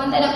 വന്ദനം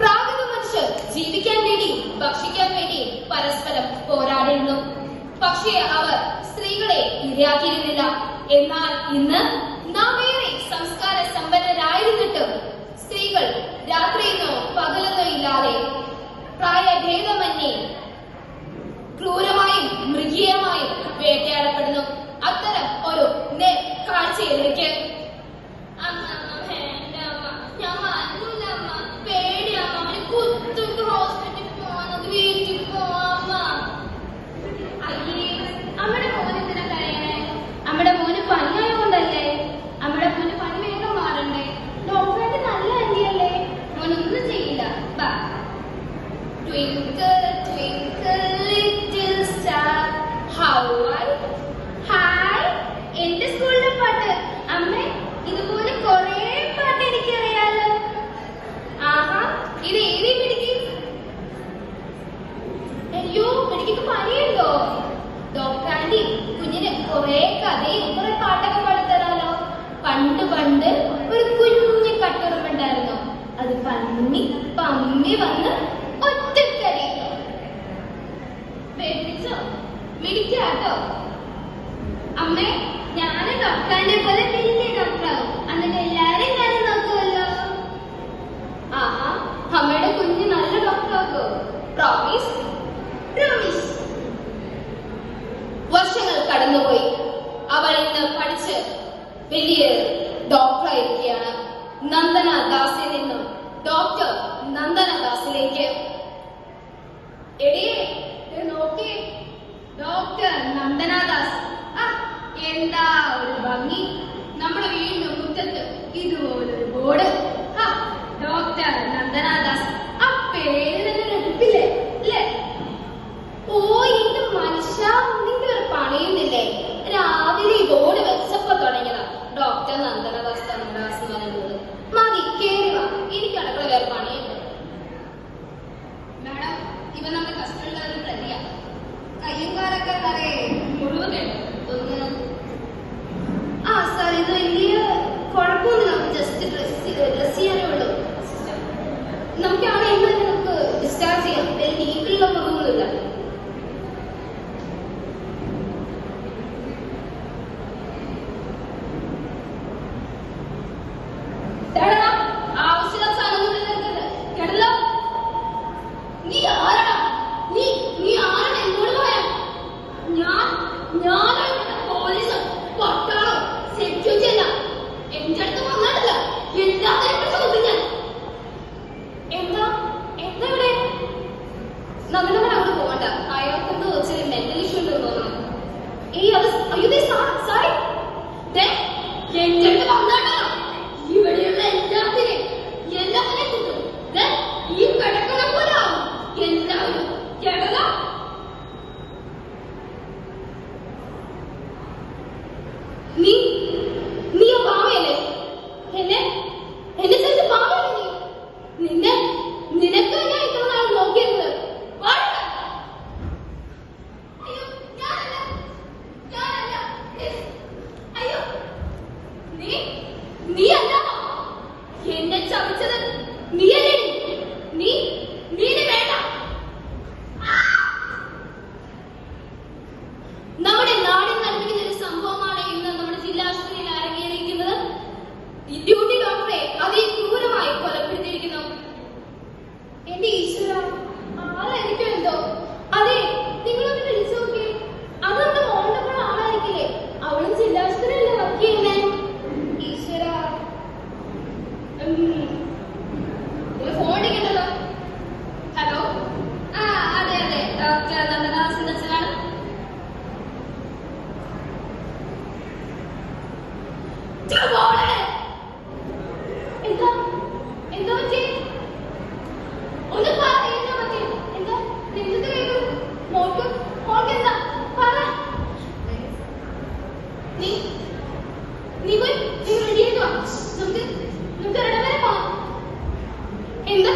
പ്രാകൃത മനുഷ്യർ ജീവിക്കാൻ വേണ്ടി ഭക്ഷിക്കാൻ വേണ്ടി പരസ്പരം പോരാടുന്നു. പക്ഷേ അവർ സ്ത്രീകളെ ഇരയാക്കിയിരുന്നില്ല. എന്നാൽ ഇന്ന് നാം ഏറെ സംസ്കാര സമ്പന്നരായിരുന്നിട്ടും സ്ത്രീകൾ രാത്രിയെന്നോ പകലെന്നോ ഇല്ലാതെ പ്രായഭേദമന്യേ ക്രൂരമായി twinkle. ഇരിക്കുക അമ്മേ ഞാൻ ഡോക്ടറിനെ പോലെ വലിയ ഡോക്ടറാകും എന്നിട്ട് എല്ലാവരെയും കാര്യം നോക്കുമല്ലോ. ആഹാ അമ്മയുടെ കുഞ്ഞ് നല്ല ഡോക്ടറാകോ പ്രോമിസ് പ്രോമിസ് വർഷങ്ങൾ കടന്നുപോയി. അവൾ ഇന്ന് പഠിച്ച് വലിയ ഡോക്ടറായിരിക്കുകയാണ് നന്ദന ദാസിൽ നിന്നും ഡോക്ടർ നന്ദന നന്ദനാദാസ്. ആ എന്താ ഒരു ഭംഗി? നമ്മുടെ വീടിന്റെ മുറ്റത്ത് ഇതുപോലൊരു ബോർഡ്. ആ ഡോക്ടർ നന്ദനാദാസ്. ആ പേര് Gracias. നന്ദനവൻ അങ്ങ് പോകണ്ട. അയാൾക്ക് എന്തോ ചെറിയ മെന്റൽ ഇഷ്യൂ ഉണ്ടെന്ന് തോന്നുന്നു. ഈ അയ്യോ സാറി എന്റെ അടുത്ത് വന്നാട്ടോ. ഇവിടെയുള്ള എല്ലാത്തിനെയും എല്ലാത്തിനെ കിട്ടും. ഈ കിടക്കണ പോലെ ആവും. എല്ലാവരും. കേട്ടത നീ three,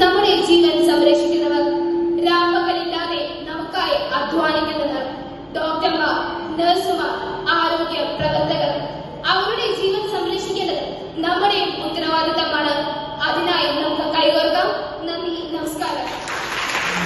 നമ്മുടെ ജീവൻ സംരക്ഷിക്കുന്നവർ രാപ്പകലില്ലാതെ നമുക്കായി അധ്വാനിക്കുന്നത് ഡോക്ടർമാർ દસમાં